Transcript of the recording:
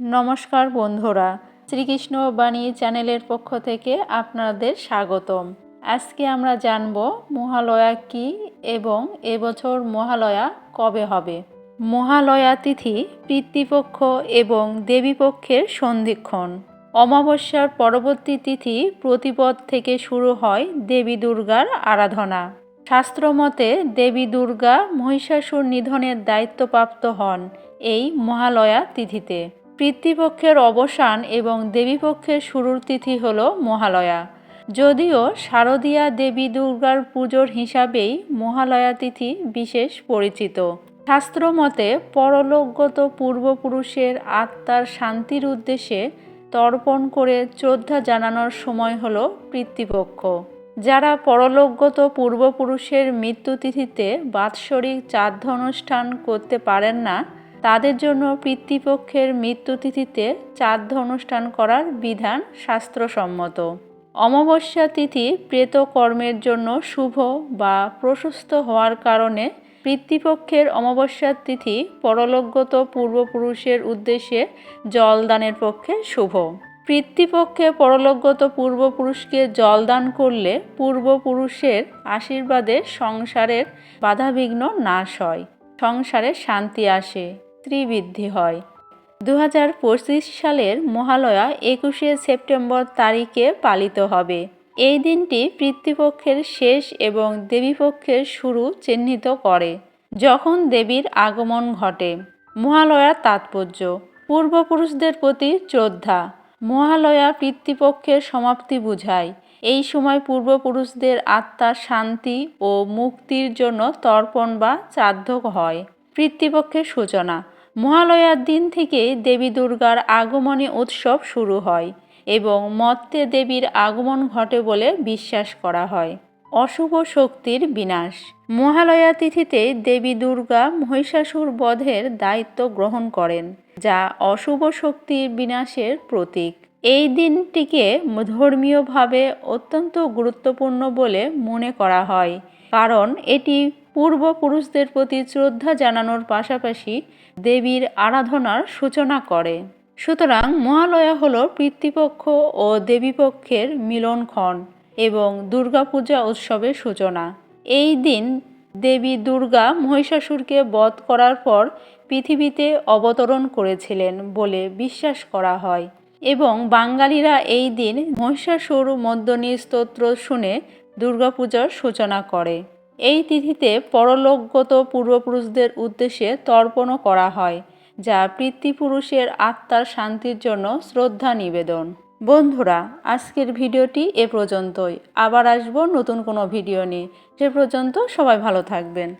নমস্কার বন্ধুরা, শ্রীকৃষ্ণ বাণী চ্যানেলের পক্ষ থেকে আপনাদের স্বাগতম। আজকে আমরা জানব মহালয়া কি এবং এবছর মহালয়া কবে হবে। মহালয়া তিথি পিতৃপক্ষ এবং দেবীপক্ষের সন্ধিক্ষণ। অমাবস্যার পরবর্তী তিথি প্রতিপদ থেকে শুরু হয় দেবী দুর্গার আরাধনা। শাস্ত্রমতে দেবী দুর্গা মহিষাসুর নিধনের দায়িত্বপ্রাপ্ত হন এই মহালয়া তিথিতে পিতৃপক্ষের অবসান এবং দেবীপক্ষের শুরুর তিথি হল মহালয়া। যদিও শারদীয়া দেবী দুর্গার পুজোর হিসাবেই মহালয়া তিথি বিশেষ পরিচিত। শাস্ত্রমতে পরলোকগত পূর্বপুরুষের আত্মার শান্তির উদ্দেশ্যে তর্পণ করে শ্রদ্ধা জানানোর সময় হল পিতৃপক্ষ। যারা পরলোকগত পূর্বপুরুষের মৃত্যুতিথিতে বাৎসরিক শ্রাদ্ধ অনুষ্ঠান করতে পারেন না তাদের জন্য পিতৃপক্ষের মৃত্যুতিথিতে শ্রাদ্ধ অনুষ্ঠান করার বিধান শাস্ত্রসম্মত। অমাবস্যা তিথি প্রেত কর্মের জন্য শুভ বা প্রশস্ত হওয়ার কারণে পিতৃপক্ষের অমাবস্যার তিথি পরলোকগত পূর্বপুরুষের উদ্দেশ্যে জলদানের পক্ষে শুভ। পিতৃপক্ষে পরলোকগত পূর্বপুরুষকে জলদান করলে পূর্বপুরুষের আশীর্বাদে সংসারের বাধাবিঘ্ন নাশ হয়, সংসারে শান্তি আসে। ত্রিবৃদ্ধি হয়। দু হাজার পঁচিশ সালের মহালয়া একুশে সেপ্টেম্বর তারিখে পালিত হবে। এই দিনটি পিতৃপক্ষের শেষ এবং দেবীপক্ষের শুরু চিহ্নিত করে, যখন দেবীর আগমন ঘটে। মহালয়ার তাৎপর্য, পূর্বপুরুষদের প্রতি শ্রদ্ধা। মহালয়া পিতৃপক্ষের সমাপ্তি বুঝায়। এই সময় পূর্বপুরুষদের আত্মার শান্তি ও মুক্তির জন্য তর্পণ বা শ্রাদ্ধ হয়। পিতৃপক্ষের সূচনা। মহালয়ার দিন থেকে দেবী দুর্গার আগমনী উৎসব শুরু হয় এবং মত্তে দেবীর আগমন ঘটে বলে বিশ্বাস করা হয়। অশুভ শক্তির বিনাশ। মহালয়া তিথিতে দেবী দুর্গা মহিষাসুর বধের দায়িত্ব গ্রহণ করেন, যা অশুভ শক্তির বিনাশের প্রতীক। এই দিনটিকে ধর্মীয়ভাবে অত্যন্ত গুরুত্বপূর্ণ বলে মনে করা হয়, কারণ এটি পূর্বপুরুষদের প্রতি শ্রদ্ধা জানানোর পাশাপাশি দেবীর আরাধনার সূচনা করে। সুতরাং মহালয়া হল পিতৃপক্ষ ও দেবীপক্ষের মিলনক্ষণ এবং দুর্গাপূজা উৎসবের সূচনা। এই দিন দেবী দুর্গা মহিষাসুরকে বধ করার পর পৃথিবীতে অবতরণ করেছিলেন বলে বিশ্বাস করা হয় এবং বাঙালিরা এই দিন মহিষাসুর মর্দনী স্তোত্র শুনে দুর্গাপূজার সূচনা করে। এই তিথিতে পরলোকগত পূর্বপুরুষদের উদ্দেশ্যে তর্পণও করা হয়, যা পিতৃপুরুষের আত্মার শান্তির জন্য শ্রদ্ধা নিবেদন। বন্ধুরা, আজকের ভিডিওটি এ পর্যন্তই। আবার আসব নতুন কোনো ভিডিও নিয়ে। সে পর্যন্ত সবাই ভালো থাকবেন।